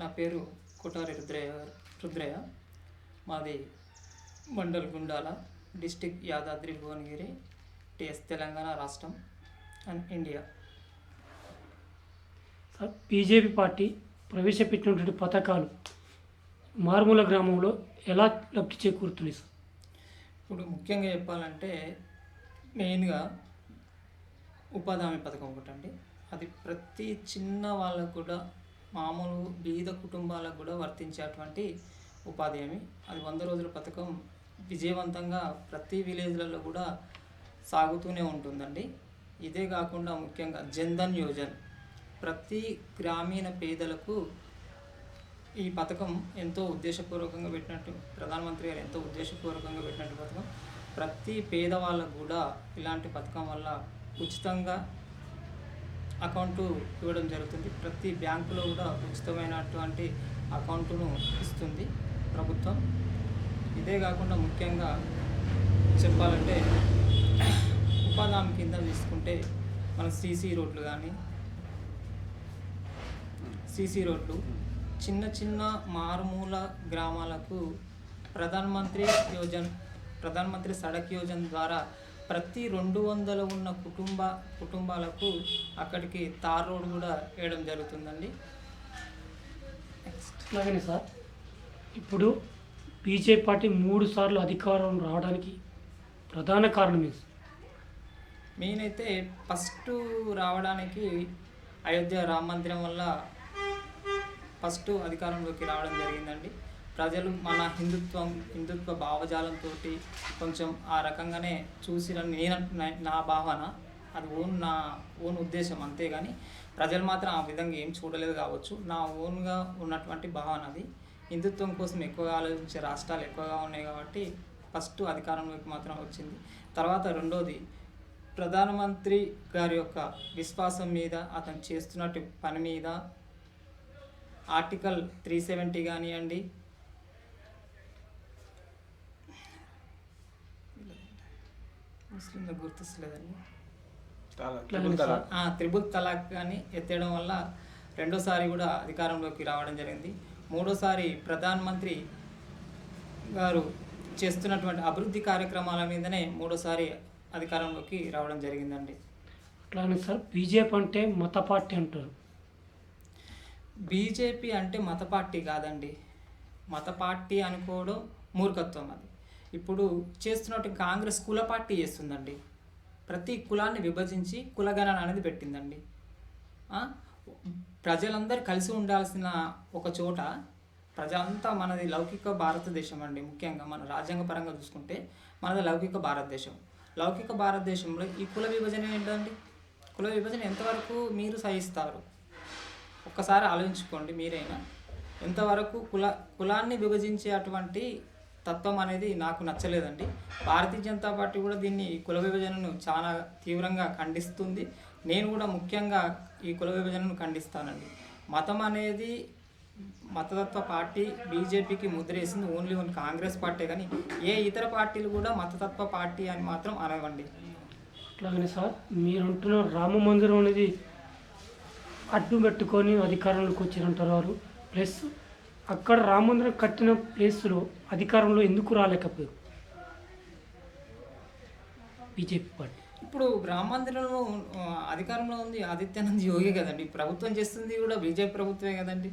నా పేరు కొటారి రుద్రయ్య రుద్రయ్య. మాది మండల్ గుండాల డిస్టిక్ యాదాద్రి భువనగిరి టిఎస్ తెలంగాణ రాష్ట్రం and India. Sir BJP party ప్రవేశపెట్టినటువంటి పథకాలు మారుమూల గ్రామంలో ఎలా లబ్ధి చేకూరుతుంది సార్? ఇప్పుడు ముఖ్యంగా చెప్పాలంటే మెయిన్గా ఉపాధి హామీ పథకం ఒకటండి. అది ప్రతి చిన్న వాళ్ళకు కూడా మామూలు బీద కుటుంబాలకు కూడా వర్తించేటువంటి ఉపాధి హామీ అది వంద రోజుల పథకం విజయవంతంగా ప్రతి విలేజ్లలో కూడా సాగుతూనే ఉంటుందండి. ఇదే కాకుండా ముఖ్యంగా జన్ధన్ యోజన. ప్రతి గ్రామీణ పేదలకు ఈ పథకం ఎంతో ఉద్దేశపూర్వకంగా పెట్టినట్టు ప్రధానమంత్రి గారు ఎంతో ఉద్దేశపూర్వకంగా పెట్టినట్టు పథకం ప్రతి పేదవాళ్ళకు కూడా ఇలాంటి పథకం వల్ల ఉచితంగా అకౌంటు ఇవ్వడం జరుగుతుంది. ప్రతి బ్యాంకులో కూడా ఉచితమైనటువంటి అకౌంటును ఇస్తుంది ప్రభుత్వం. ఇదే కాకుండా ముఖ్యంగా చెప్పాలంటే ఉపాధి కింద తీసుకుంటే మన సీసీ రోడ్లు కానీ సీసీ రోడ్లు చిన్న చిన్న మారుమూల గ్రామాలకు ప్రధానమంత్రి యోజన ప్రధానమంత్రి సడక్ యోజన ద్వారా ప్రతి రెండు వందల ఉన్న కుటుంబ కుటుంబాలకు అక్కడికి తార్ రోడ్ కూడా వేయడం జరుగుతుందండి. నెక్స్ట్ అలాగనే సార్. ఇప్పుడు బీజేపీ పార్టీ మూడు సార్లు అధికారం రావడానికి ప్రధాన కారణం ఏంటి? మెయిన్ అయితే ఫస్ట్ రావడానికి అయోధ్య రామ మందిరం వల్ల ఫస్ట్ అధికారంలోకి రావడం జరిగిందండి. ప్రజలు మన హిందుత్వం హిందుత్వ భావజాలంతో కొంచెం ఆ రకంగానే చూసిరని నేను నా- భావన. అది ఓన్ నా ఓన్ ఉద్దేశం అంతేగాని ప్రజలు మాత్రం ఆ విధంగా ఏం చూడలేదు కావచ్చు. నా ఓన్గా ఉన్నటువంటి భావన అది. హిందుత్వం కోసం ఎక్కువగా ఆలోచించే రాష్ట్రాలు ఎక్కువగా ఉన్నాయి కాబట్టి ఫస్ట్ అధికారంలోకి మాత్రం వచ్చింది. తర్వాత రెండోది ప్రధానమంత్రి గారి యొక్క విశ్వాసం మీద అతను చేస్తున్నట్టు పని మీద ఆర్టికల్ త్రీ సెవెంటీ కానివ్వండి ముస్లింలకు గుర్తిస్తలేదండి త్రిబుల్ తలాక్. కానీ ఎత్తేయడం వల్ల రెండోసారి కూడా అధికారంలోకి రావడం జరిగింది. మూడోసారి ప్రధానమంత్రి గారు చేస్తున్నటువంటి అభివృద్ధి కార్యక్రమాల మీదనే మూడోసారి అధికారంలోకి రావడం జరిగిందండి. అట్లానే సార్ బీజేపీ అంటే మత పార్టీ అంటారు. బీజేపీ అంటే మత పార్టీ కాదండి. మత పార్టీ అనుకోవడం మూర్ఖత్వం అది. ఇప్పుడు చేస్తున్నట్టు కాంగ్రెస్ కుల పార్టీ చేస్తుందండి. ప్రతి కులాన్ని విభజించి కులగణన అనేది పెట్టిందండి. ప్రజలందరూ కలిసి ఉండాల్సిన ఒక చోట ప్రజలంతా మనది లౌకిక భారతదేశం అండి ముఖ్యంగా మన రాజ్యాంగ పరంగా చూసుకుంటే మనది లౌకిక భారతదేశం. లౌకిక భారతదేశంలో ఈ కుల విభజన ఏంటండి? కుల విభజన ఎంతవరకు మీరు సహిస్తారు? ఒక్కసారి ఆలోచించుకోండి మీరైనా. ఎంతవరకు కుల కులాన్ని విభజించే అటువంటి తత్వం అనేది నాకు నచ్చలేదండి. భారతీయ జనతా పార్టీ కూడా దీన్ని కుల విభజనను చాలా తీవ్రంగా ఖండిస్తుంది. నేను కూడా ముఖ్యంగా ఈ కుల విభజనను ఖండిస్తానండి. మతం అనేది మతతత్వ పార్టీ బీజేపీకి ముద్రేసింది ఓన్లీ ఓన్లీ కాంగ్రెస్ పార్టీ కానీ ఏ ఇతర పార్టీలు కూడా మతతత్వ పార్టీ అని మాత్రం అనవండి. అట్లాగనే సార్ మీరు అంటున్న రామ మందిరం అనేది అడ్డు పెట్టుకొని అధికారంలోకి వచ్చారంటారు వారు. ప్లస్ అక్కడ రామందిరం కట్టిన ప్లేస్లో అధికారంలో ఎందుకు రాలేకపోయారు? BJP party. ఇప్పుడు రామమందిరంలో అధికారంలో ఉంది ఆదిత్యానంద్ యోగి కదండి. ప్రభుత్వం చేస్తుంది కూడా బీజేపీ ప్రభుత్వమే కదండి.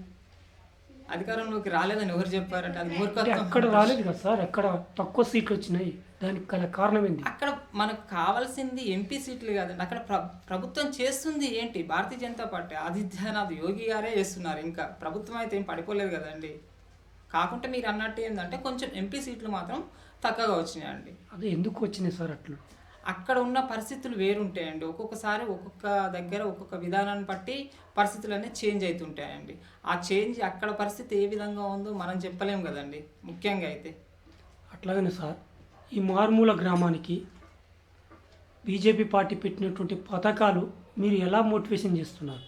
అధికారంలోకి రాలేదని ఎవరు చెప్పారంటే అది మూర్ఖత్వం. అక్కడ రాలేదు కదా సార్ అక్కడ తక్కువ సీట్లు వచ్చినాయి. దానికి గల కారణం ఏంది అక్కడ మనకు కావాల్సింది ఎంపీ సీట్లు కాదండి. అక్కడ ప్ర ప్రభుత్వం చేస్తుంది ఏంటి? భారతీయ జనతా పార్టీ ఆదిత్యనాథ్ యోగి గారే చేస్తున్నారు. ఇంకా ప్రభుత్వం అయితే ఏం పడిపోలేదు కదండి. కాకుంటే మీరు అన్నట్టు ఏంటంటే కొంచెం ఎంపీ సీట్లు మాత్రం తక్కువగా వచ్చినాయండి. అదే ఎందుకు వచ్చినాయి సార్ అట్లా? అక్కడ ఉన్న పరిస్థితులు వేరుంటాయండి. ఒక్కొక్కసారి ఒక్కొక్క దగ్గర ఒక్కొక్క విధానాన్ని బట్టి పరిస్థితులు అనేవి చేంజ్ అవుతుంటాయండి ఆ చేంజ్ అక్కడ పరిస్థితి ఏ విధంగా ఉందో మనం చెప్పలేం కదండి. ముఖ్యంగా అయితే. అట్లాగనే సార్ ఈ మారుమూల గ్రామానికి బీజేపీ పార్టీ పెట్టినటువంటి పథకాలు మీరు ఎలా మోటివేషన్ చేస్తున్నారు?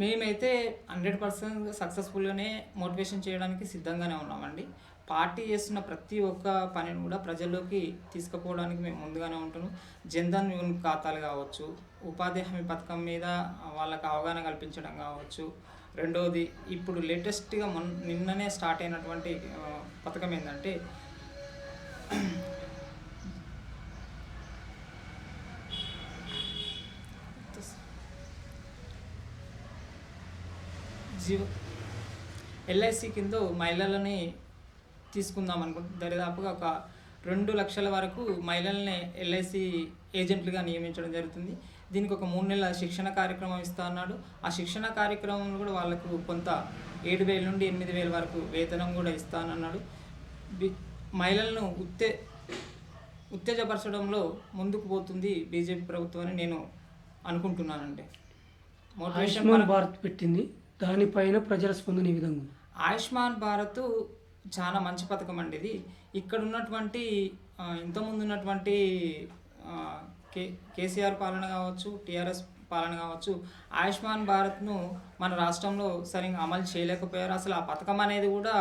మేమైతే హండ్రెడ్ పర్సెంట్ సక్సెస్ఫుల్గానే మోటివేషన్ చేయడానికి సిద్ధంగానే ఉన్నామండి. పార్టీ చేస్తున్న ప్రతి ఒక్క పనిని కూడా ప్రజల్లోకి తీసుకుపోవడానికి మేము ముందుగానే ఉంటున్నాం. జన్ధన్ యూన్ ఖాతాలు కావచ్చు ఉపాధి హామీ పథకం మీద వాళ్ళకి అవగాహన కల్పించడం కావచ్చు. రెండవది ఇప్పుడు లేటెస్ట్గా మొన్న నిన్ననే స్టార్ట్ అయినటువంటి పథకం ఏంటంటే జీవ ఎల్ఐసి కింద మహిళలని తీసుకుందాం అనుకుంటున్నాం దరిదాపుగా ఒక రెండు లక్షల వరకు మహిళల్ని ఎల్ఐసి ఏజెంట్లుగా నియమించడం జరుగుతుంది. దీనికి ఒక మూడు నెలల శిక్షణ కార్యక్రమం ఇస్తా అన్నాడు. ఆ శిక్షణ కార్యక్రమంలో కూడా వాళ్ళకు కొంత ఏడు వేల నుండి ఎనిమిది వేల వరకు వేతనం కూడా ఇస్తానన్నాడు మహిళలను ఉత్తే ఉత్తేజపరచడంలో ముందుకు పోతుంది బీజేపీ ప్రభుత్వం అని నేను అనుకుంటున్నానండి. ఆయుష్మాన్ భారత్ పెట్టింది. దానిపైన ప్రజల స్పందన ఈ విధంగా ఆయుష్మాన్ భారత్ చాలా మంచి పథకం అండి ఇది. ఇక్కడ ఉన్నటువంటి ఇంతకుముందు ఉన్నటువంటి కే కేసీఆర్ పాలన కావచ్చు టీఆర్ఎస్ పాలన కావచ్చు ఆయుష్మాన్ భారత్ను మన రాష్ట్రంలో సరిగ్గా అమలు చేయలేకపోయారు. అసలు ఆ పథకం అనేది కూడా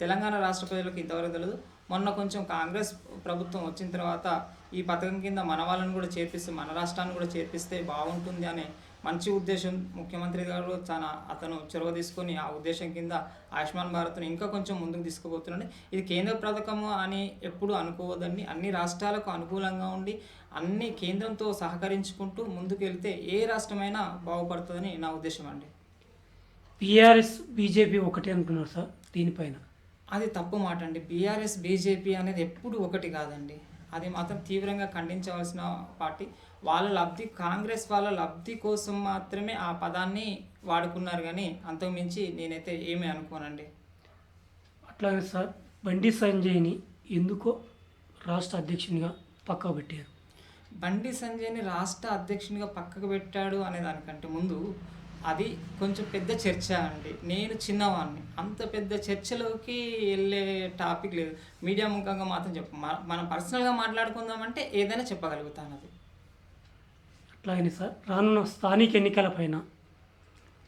తెలంగాణ రాష్ట్ర ప్రజలకు ఇంతవరకు తెలియదు మొన్న కొంచెం కాంగ్రెస్ ప్రభుత్వం వచ్చిన తర్వాత ఈ పథకం కింద మన వాళ్ళని కూడా చేర్పిస్తే మన రాష్ట్రాన్ని కూడా చేర్పిస్తే బాగుంటుంది అనే మంచి ఉద్దేశం. ముఖ్యమంత్రి గారు చాలా అతను చొరవ తీసుకొని ఆ ఉద్దేశం కింద ఆయుష్మాన్ భారత్ను ఇంకా కొంచెం ముందుకు తీసుకుపోతున్నాడు. ఇది కేంద్ర పథకము అని ఎప్పుడు అనుకోవద్దండి. అన్ని రాష్ట్రాలకు అనుకూలంగా ఉండి అన్ని కేంద్రంతో సహకరించుకుంటూ ముందుకు వెళ్తే ఏ రాష్ట్రమైనా బాగుపడుతుందని నా ఉద్దేశం అండి. బీఆర్ఎస్ బీజేపీ ఒకటే అంటున్నారు సార్ దీనిపైన. అది తప్పు మాట అండి బీఆర్ఎస్ బీజేపీ అనేది ఎప్పుడు ఒకటి కాదండి. అది మాత్రం తీవ్రంగా ఖండించవలసిన పార్టీ. వాళ్ళ లబ్ధి కాంగ్రెస్ వాళ్ళ లబ్ధి కోసం మాత్రమే ఆ పదాన్ని వాడుకున్నారు కానీ అంతకుమించి నేనైతే ఏమీ అనుకోనండి. అట్లాగే సార్. బండి సంజయ్ని ఎందుకో రాష్ట్ర అధ్యక్షునిగా పక్కా పెట్టారు. బండి సంజయ్ని రాష్ట్ర అధ్యక్షునిగా పక్కకు పెట్టాడు అనే దానికంటే ముందు అది కొంచెం పెద్ద చర్చ అండి. నేను చిన్నవాడిని అంత పెద్ద చర్చలోకి వెళ్ళే టాపిక్ లేదు. మీడియా ముఖంగా మాత్రం చెప్ప మనం పర్సనల్గా మాట్లాడుకుందామంటే ఏదైనా చెప్పగలుగుతాను అది. అట్లాగనే సార్. రానున్న స్థానిక ఎన్నికలపైన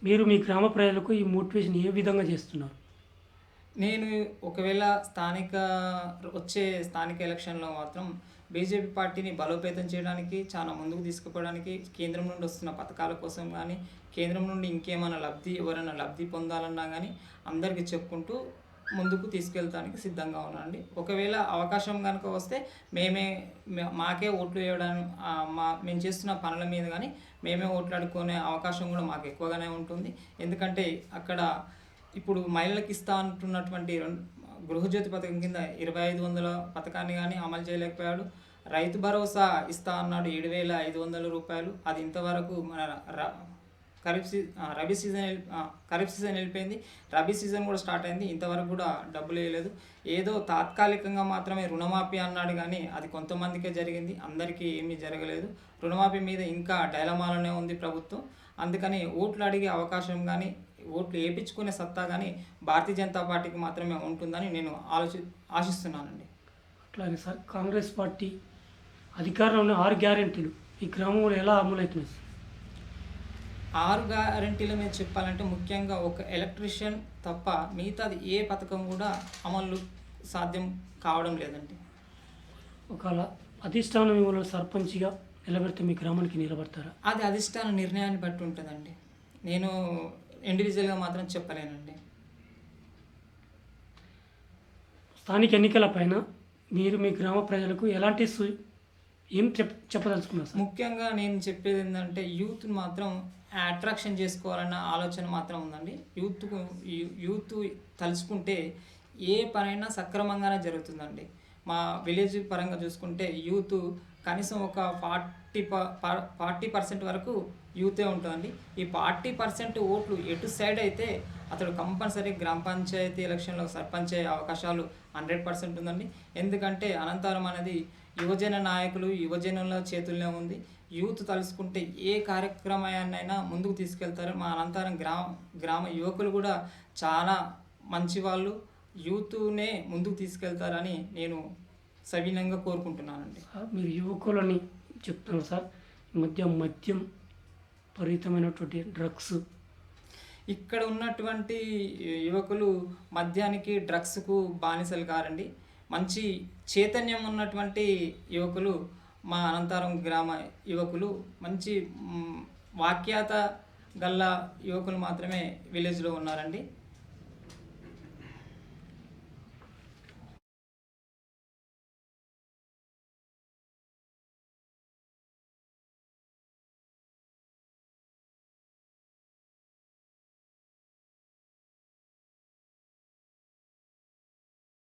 మీరు మీ గ్రామ ప్రజలకు ఈ మోటివేషన్ ఏ విధంగా చేస్తున్నారు? నేను ఒకవేళ స్థానిక వచ్చే స్థానిక ఎలక్షన్లో మాత్రం బీజేపీ పార్టీని బలోపేతం చేయడానికి చాలా ముందుకు తీసుకుపోవడానికి కేంద్రం నుండి వస్తున్న పథకాల కోసం కానీ కేంద్రం నుండి ఇంకేమైనా లబ్ధి ఎవరైనా లబ్ధి పొందాలన్నా కానీ అందరికీ చెప్పుకుంటూ ముందుకు తీసుకెళ్తానికి సిద్ధంగా ఉన్నాండి ఒకవేళ అవకాశం కనుక వస్తే మేమే మాకే ఓట్లు వేయడానికి మా మేము చేస్తున్న పనుల మీద కానీ మేమే ఓట్లాడుకునే అవకాశం కూడా మాకు ఎక్కువగానే ఉంటుంది. ఎందుకంటే అక్కడ ఇప్పుడు మహిళలకు ఇస్తా అంటున్నటువంటి రెండు గృహజ్యోతి పథకం కింద ఇరవై ఐదు వందల పథకాన్ని కానీ అమలు చేయలేకపోయాడు. రైతు భరోసా ఇస్తా అన్నాడు ఏడు వేల ఐదు వందల రూపాయలు. అది ఇంతవరకు మన ర- ఖరీఫ్ సీ రబీ సీజన్ ఖరీఫ్ సీజన్ వెళ్ళిపోయింది. రబీ సీజన్ కూడా స్టార్ట్ అయింది. ఇంతవరకు కూడా డబ్బులు వేయలేదు. ఏదో తాత్కాలికంగా మాత్రమే రుణమాఫీ అన్నాడు కానీ అది కొంతమందికే జరిగింది. అందరికీ ఏమీ జరగలేదు. రుణమాఫీ మీద ఇంకా డైలమాలోనే ఉంది ప్రభుత్వం. అందుకని ఓట్లు అడిగే అవకాశం కానీ ఓట్లు వేయించుకునే సత్తా కానీ భారతీయ జనతా పార్టీకి మాత్రమే ఉంటుందని నేను ఆలోచి ఆశిస్తున్నానండి. అట్లాగే సార్ కాంగ్రెస్ పార్టీ అధికారంలో ఉన్న ఆరు గ్యారెంటీలు. ఈ గ్రామంలో ఎలా అమలవుతున్నాయి? సార్ ఆరు గ్యారంటీల మీద చెప్పాలంటే ముఖ్యంగా ఒక ఎలక్ట్రీషియన్ తప్ప మిగతాది ఏ పథకం కూడా అమలు సాధ్యం కావడం లేదండి. ఒకవేళ అధిష్టానం మిమ్మల్ని సర్పంచ్గా నిలబెడితే మీ గ్రామానికి నిలబడతారా? అది అధిష్టాన నిర్ణయాన్ని బట్టి ఉంటుందండి. నేను ఇండివిజువల్గా మాత్రం చెప్పలేనండి. స్థానిక ఎన్నికలపైన మీరు మీ గ్రామ ప్రజలకు ఎలాంటి సు ఏం చెప్ చెప్పదలుచుకున్నారు సార్? ముఖ్యంగా నేను చెప్పేది ఏంటంటే యూత్ మాత్రం అట్రాక్షన్ చేసుకోవాలన్న ఆలోచన మాత్రం ఉందండి. యూత్కు యూ- యూత్ తలుచుకుంటే ఏ పనైనా సక్రమంగానే జరుగుతుందండి. మా విలేజ్ పరంగా చూసుకుంటే యూత్ కనీసం ఒక ఫార్టీ ఫార్టీ పర్సెంట్ వరకు యూతే ఉంటుందండి. ఈ ఫార్టీ పర్సెంట్ ఓట్లు ఎటు సైడ్ అయితే అతడు కంపల్సరీ గ్రామ పంచాయతీ ఎలక్షన్లో సర్పంచ్ అయ్యే అవకాశాలు హండ్రెడ్ పర్సెంట్ ఉందండి. ఎందుకంటే అనంతరం అనేది యువజన నాయకులు యువజనుల చేతుల్లో ఉంది. యూత్ తలుసుకుంటే ఏ కార్యక్రమాన్నైనా ముందుకు తీసుకెళ్తారు. మా అనంతరం గ్రామ గ్రామ యువకులు కూడా చాలా మంచి వాళ్ళు యూత్నే ముందుకు తీసుకెళ్తారని నేను సవినంగా కోరుకుంటున్నానండి. మీరు యువకులని చెప్తున్నారు సార్ ఈ మధ్య మద్యం విపరీతమైనటువంటి డ్రగ్స్. ఇక్కడ ఉన్నటువంటి యువకులు మద్యానికి డ్రగ్స్కు బానిసలు కారండి. మంచి చైతన్యం ఉన్నటువంటి యువకులు మా అనంతరం గ్రామ యువకులు మంచి వాక్యాత గల్ల యువకులు మాత్రమే విలేజ్లో ఉన్నారండి.